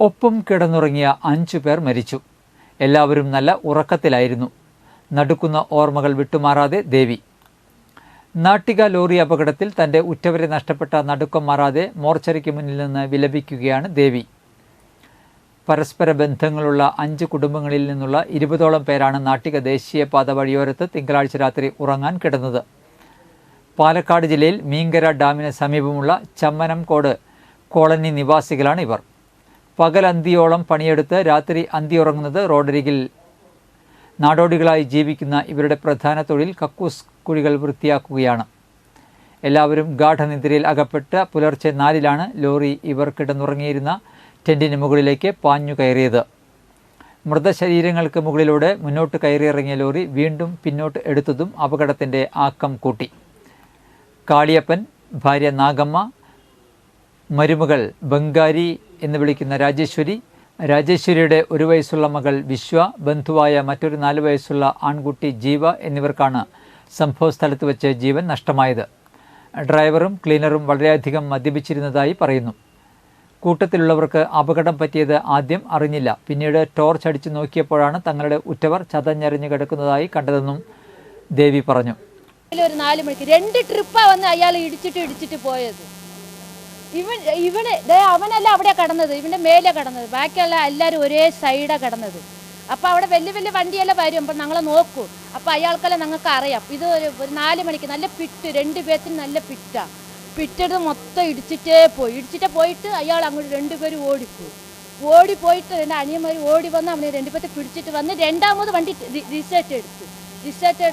ഒപ്പം കിടന്നുറങ്ങിയ അഞ്ചു പേർ മരിച്ചു. എല്ലാവരും നല്ല ഉറക്കത്തിലായിരുന്നു. നടുക്കുന്ന ഓർമ്മകൾ വിട്ടുമാറാതെ ദേവി. നാട്ടിക ലോറി അപകടത്തിൽ തന്റെ ഉറ്റവരെ നഷ്ടപ്പെട്ട നടുക്കം മാറാതെ മോർച്ചറിക്ക് മുന്നിൽ നിന്ന് വിലപിക്കുകയാണ് ദേവി. പരസ്പര ബന്ധങ്ങളുള്ള അഞ്ച് കുടുംബങ്ങളിൽ നിന്നുള്ള ഇരുപതോളം പേരാണ് നാട്ടിക ദേശീയപാത വഴിയോരത്ത് തിങ്കളാഴ്ച രാത്രി ഉറങ്ങാൻ കിടന്നത്. പാലക്കാട് ജില്ലയിൽ മീങ്കര ഡാമിന് സമീപമുള്ള ചമ്മനംകോട് കോളനി നിവാസികളാണ് ഇവർ പകൽ അന്തിയോളം പണിയെടുത്ത് രാത്രി അന്തി ഉറങ്ങുന്നത് റോഡരികിൽ. നാടോടികളായി ജീവിക്കുന്ന ഇവരുടെ പ്രധാന തൊഴിൽ കക്കൂസ് കുഴികൾ വൃത്തിയാക്കുകയാണ്. എല്ലാവരും ഗാഠനിദ്രയിൽ അകപ്പെട്ട് പുലർച്ചെ നാലിലാണ് ലോറി ഇവർ കിടന്നുറങ്ങിയിരുന്ന ടെന്റിന് മുകളിലേക്ക് പാഞ്ഞു കയറിയത്. മൃതശരീരങ്ങൾക്ക് മുകളിലൂടെ മുന്നോട്ട് കയറിയിറങ്ങിയ ലോറി വീണ്ടും പിന്നോട്ട് എടുത്തതും അപകടത്തിന്റെ ആക്കം കൂട്ടി. കാളിയപ്പൻ ഭാര്യ നാഗമ്മ മരുമകൾ ബംഗാരി എന്ന് വിളിക്കുന്ന രാജേശ്വരി. രാജേശ്വരിയുടെ ഒരു വയസ്സുള്ള മകൾ വിശ്വ ബന്ധുവായ മറ്റൊരു നാല് വയസ്സുള്ള ആൺകുട്ടി ജീവ എന്നിവർക്കാണ് സംഭവസ്ഥലത്ത് വെച്ച് ജീവൻ നഷ്ടമായത്. ഡ്രൈവറും ക്ലീനറും വളരെയധികം മദ്യപിച്ചിരുന്നതായി പറയുന്നു. കൂട്ടത്തിലുള്ളവർക്ക് അപകടം പറ്റിയത് ആദ്യം അറിഞ്ഞില്ല. പിന്നീട് ടോർച്ച് അടിച്ചു നോക്കിയപ്പോഴാണ് തങ്ങളുടെ ഉറ്റവർ ചതഞ്ഞരഞ്ഞു കിടക്കുന്നതായി കണ്ടതെന്നും ദേവി പറഞ്ഞു. ഒരു നാല് മണിക്ക് രണ്ട് ട്രിപ്പാ വന്ന് അയാൾ ഇടിച്ചിട്ട് ഇടിച്ചിട്ട് പോയത്. ഇവൻ ഇവന് അവനല്ല അവിടെ കടന്നത്. ഇവന്റെ മേലെ കടന്നത്. ബാക്കിയുള്ള എല്ലാവരും ഒരേ സൈഡാ കടന്നത്. അപ്പൊ അവിടെ വലിയ വലിയ വണ്ടിയെല്ലാം വരും. അപ്പൊ ഞങ്ങളെ നോക്കൂ. അപ്പൊ അയാൾക്കെല്ലാം ഞങ്ങൾക്ക് അറിയാം. ഇത് ഒരു ഒരു നാല് മണിക്ക് നല്ല പിറ്റ് രണ്ട് പേത്തിന് നല്ല പിറ്റാ പിറ്റെടുത്ത് മൊത്തം ഇടിച്ചിട്ടേ പോയി. ഇടിച്ചിട്ടേ പോയിട്ട് അയാൾ അങ്ങോട്ട് രണ്ടുപേരും ഓടിപ്പോയി. ഓടിപ്പോയിട്ട് എന്റെ അനിയന്മാർ ഓടി വന്ന് അവനെ രണ്ടുപേർ പിടിച്ചിട്ട് വന്ന് രണ്ടാമത് വണ്ടി റിസേർട്ട് എടുത്തു. റിസേർട്ട്